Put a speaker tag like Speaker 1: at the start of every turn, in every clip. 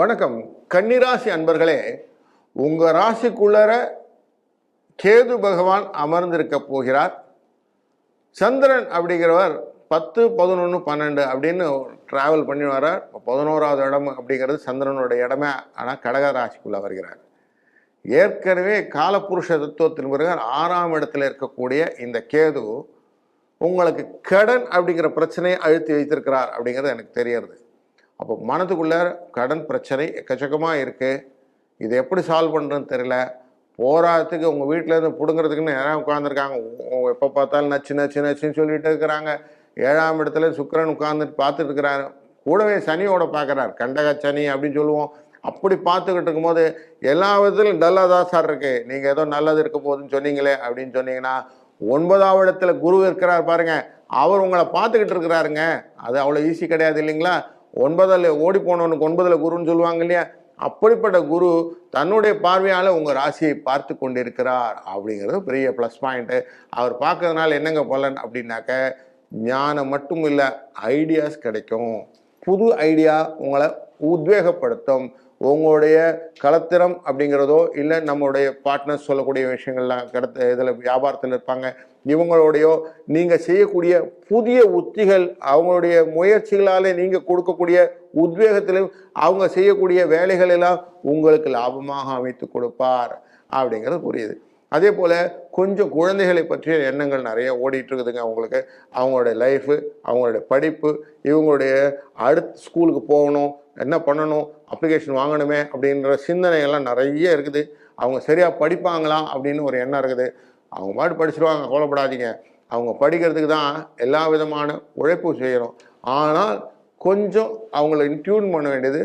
Speaker 1: வணக்கம். கன்னிராசி அன்பர்களே உங்கள் ராசிக்குள்ளர கேது பகவான் அமர்ந்திருக்க போகிறார். சந்திரன் அப்படிங்கிறவர் பத்து பதினொன்று பன்னெண்டு அப்படின்னு ட்ராவல் பண்ணி வரார் பதினோராவது இடம் அப்படிங்கிறது சந்திரனோட இடமே. ஆனால் கடக ராசிக்குள்ளே வருகிறார். ஏற்கனவே காலப்புருஷ தத்துவத்தின் பிறகு ஆறாம் இடத்துல இருக்கக்கூடிய இந்த கேது உங்களுக்கு கடன் அப்படிங்கிற பிரச்சனையை அழுத்தி வைத்திருக்கிறார் அப்படிங்கிறது எனக்கு தெரியறது. அப்போ மனதுக்குள்ளே கடன் பிரச்சனை எக்கச்சக்கமாக இருக்குது இதை எப்படி சால்வ் பண்ணுறதுன்னு தெரியல. போராட்டத்துக்கு உங்கள் வீட்டிலேருந்து பிடுங்கிறதுக்குன்னு யாராவது உட்காந்துருக்காங்க எப்போ பார்த்தாலும் நச்சு நச்சு நச்சுன்னு சொல்லிட்டு இருக்கிறாங்க. ஏழாம் இடத்துல சுக்கிரன் உட்காந்துட்டு பார்த்துட்டு இருக்கிறாரு. கூடவே சனியோட பார்க்குறாரு. கண்டக சனி அப்படின்னு சொல்லுவோம். அப்படி பார்த்துக்கிட்டு இருக்கும்போது எல்லா விதத்திலும் டல்லாக தான் சார் இருக்குது நீங்கள் ஏதோ நல்லது இருக்க போகுதுன்னு சொன்னீங்களே அப்படின்னு சொன்னீங்கன்னா ஒன்பதாம் இடத்துல குரு இருக்கிறார் பாருங்கள் அவர் உங்களை பார்த்துக்கிட்டு இருக்கிறாருங்க. அது அவ்வளோ ஈஸி கிடையாது இல்லைங்களா? ஒன்பதில் ஓடி போனவனுக்கு ஒன்பதில் குருன்னு சொல்லுவாங்க இல்லையா? அப்படிப்பட்ட குரு தன்னுடைய பார்வையால் உங்கள் ராசியை பார்த்து கொண்டிருக்கிறார். அப்படிங்கிறது பெரிய ப்ளஸ் பாயிண்ட்டு அவர் பார்க்கறதுனால என்னங்க பலன் அப்படின்னாக்க ஞானம் மட்டும் இல்லை ஐடியாஸ் கிடைக்கும். புது ஐடியா உங்களை உத்வேகப்படுத்தும். உங்களுடைய கலத்திரம் அப்படிங்கிறதோ இல்லை நம்மளுடைய பார்ட்னர்ஸ் சொல்லக்கூடிய விஷயங்கள்லாம் கடத்த இதில் வியாபாரத்தில் இருப்பாங்க. இவங்களுடையோ நீங்கள் செய்யக்கூடிய புதிய உத்திகள் அவங்களுடைய முயற்சிகளால் நீங்கள் கொடுக்கக்கூடிய உத்வேகத்திலும் அவங்க செய்யக்கூடிய வேலைகள் எல்லாம் உங்களுக்கு லாபமாக அமைத்து கொடுப்பார். அப்படிங்கிறது புரியுது. அதே போல் கொஞ்சம் குழந்தைகளை பற்றிய எண்ணங்கள் நிறைய ஓடிட்டு இருக்குதுங்க அவங்களுக்கு அவங்களுடைய லைஃபு அவங்களுடைய படிப்பு இவங்களுடைய அடுத்த ஸ்கூலுக்கு போகணும் என்ன பண்ணணும் அப்ளிகேஷன் வாங்கணுமே அப்படின்ற சிந்தனைகள்லாம் நிறைய இருக்குது. அவங்க சரியாக படிப்பாங்களா அப்படின்னு ஒரு எண்ணம் இருக்குது. அவங்க பாட்டு படிச்சிருவாங்க கவலைப்படாதீங்க. அவங்க படிக்கிறதுக்கு தான் எல்லா விதமான உழைப்பும் செய்யணும் ஆனால் கொஞ்சம் அவங்கள டியூன் பண்ண வேண்டியது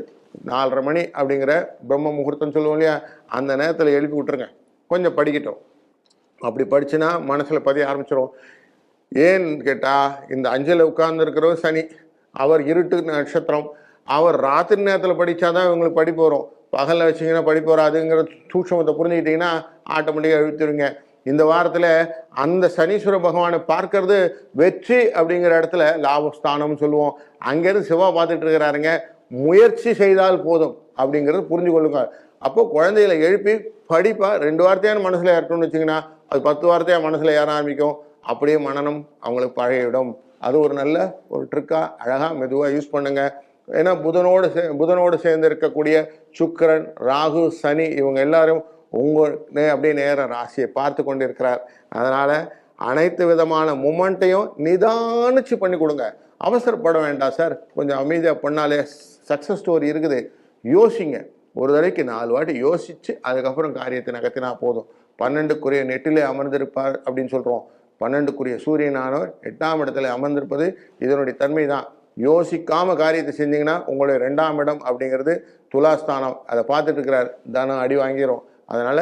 Speaker 1: நாலரை மணி அப்படிங்கிற பிரம்ம முகூர்த்தம் சொல்லுவோம் இல்லையா? அந்த நேரத்தில் எழுப்பி விட்டுருங்க. கொஞ்சம் படிக்கட்டும். அப்படி படிச்சுன்னா மனசில் பதிய ஆரம்பிச்சிடும் ஏன்னு கேட்டால் இந்த அஞ்சலில் உட்கார்ந்துருக்கிறவர் சனி. அவர் இருட்டு நட்சத்திரம். அவர் ராத்திரி நேரத்தில் படித்தாதான் இவங்களுக்கு படிப்பு வரும். பகலில் வச்சிங்கன்னா படிப்பு வராதுங்கிற சூட்சமத்தை புரிஞ்சுக்கிட்டிங்கன்னா ஆட்டோமேட்டிக்காக எழுத்துருங்க இந்த வாரத்தில் அந்த சனீஸ்வர பகவானை பார்க்கறது வெற்றி அப்படிங்கிற இடத்துல லாபஸ்தானம்னு சொல்லுவோம். அங்கேருந்து சிவா பார்த்துட்டு இருக்கிறாருங்க. முயற்சி செய்தால் போதும் அப்படிங்கிறது புரிஞ்சு கொள்ளுங்கள் அப்போது குழந்தைகளை எழுப்பி படிப்பாக ரெண்டு வார்த்தையான மனசில் ஏறட்டும்னு வச்சிங்கன்னா அது பத்து வார்த்தையாக மனசில் ஏற ஆரம்பிக்கும். அப்படியே மனநம் அவங்களுக்கு பழகிடும் அது ஒரு நல்ல ஒரு ட்ரிக்காக அழகாக மெதுவாக யூஸ் பண்ணுங்கள் ஏன்னா புதனோடு சே புதனோடு சேர்ந்து இருக்கக்கூடிய சுக்கரன் ராகு சனி இவங்க எல்லாரும் உங்கள் அப்படியே நேர ராசியை பார்த்து கொண்டு இருக்கிறார் அதனால் அனைத்து விதமான மூமெண்ட்டையும் நிதானிச்சு பண்ணி கொடுங்க. அவசரப்பட வேண்டாம் சார். கொஞ்சம் அமைதியாக பண்ணாலே சக்ஸஸ் ஸ்டோரி இருக்குது. யோசிங்க. ஒரு தடவைக்கு நாலு வாட்டி யோசிச்சு அதுக்கப்புறம் காரியத்தை நகர்த்தினா போதும். பன்னெண்டுக்குரிய நெட்டிலே அமர்ந்திருப்பார் அப்படின்னு சொல்கிறோம் பன்னெண்டுக்குரிய சூரியனானவர் எட்டாம் இடத்துல அமர்ந்திருப்பது இதனுடைய தன்மை தான் யோசிக்காம காரியத்தை செஞ்சீங்கன்னா உங்களுடைய ரெண்டாம் இடம் அப்படிங்கிறது துலாஸ்தானம். அதை பார்த்துட்டு இருக்கிறார். தனம் அடி வாங்கிரும். அதனால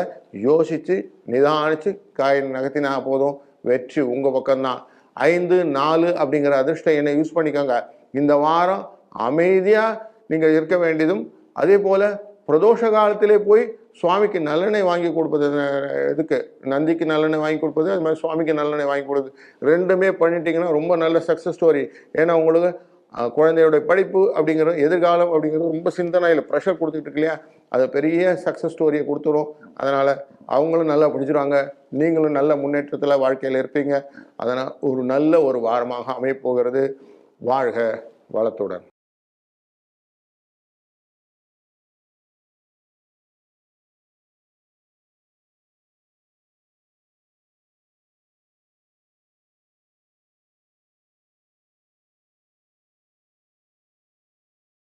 Speaker 1: யோசிச்சு நிதானிச்சு காய் நகர்த்தினா போதும். வெற்றி உங்க பக்கம்தான். ஐந்து நாலு அப்படிங்கிற அதிர்ஷ்டம் என்னை யூஸ் பண்ணிக்கோங்க. இந்த வாரம் அமைதியா நீங்க இருக்க வேண்டியதும் அதே போல பிரதோஷ காலத்திலே போய் சுவாமிக்கு நல்லெண்ணெய் வாங்கி கொடுப்பது அஹ், இதுக்கு நந்திக்கு நல்லெண்ணெய் வாங்கி கொடுப்பது அது மாதிரி சுவாமிக்கு நல்லெண்ணெய் வாங்கி கொடுப்பது. ரெண்டுமே பண்ணிட்டீங்கன்னா ரொம்ப நல்ல சக்ஸஸ் ஸ்டோரி ஏன்னா உங்களுக்கு குழந்தையுடைய குழந்தையோட படிப்பு அப்படிங்கிறது எதிர்காலம் அப்படிங்கிறது ரொம்ப சிந்தனையில் ப்ரெஷர் கொடுத்துட்டு இருக்கு இல்லையா? அது பெரிய சக்ஸஸ் ஸ்டோரியை கொடுத்துரும். அதனால் அவங்களும் நல்லா படிச்சிருவாங்க. நீங்களும் நல்ல முன்னேற்றத்தில் வாழ்க்கையில் இருப்பீங்க. அதனால் ஒரு நல்ல ஒரு வாரமாக அமையப் போகிறது. வாழ்க வளத்துடன்.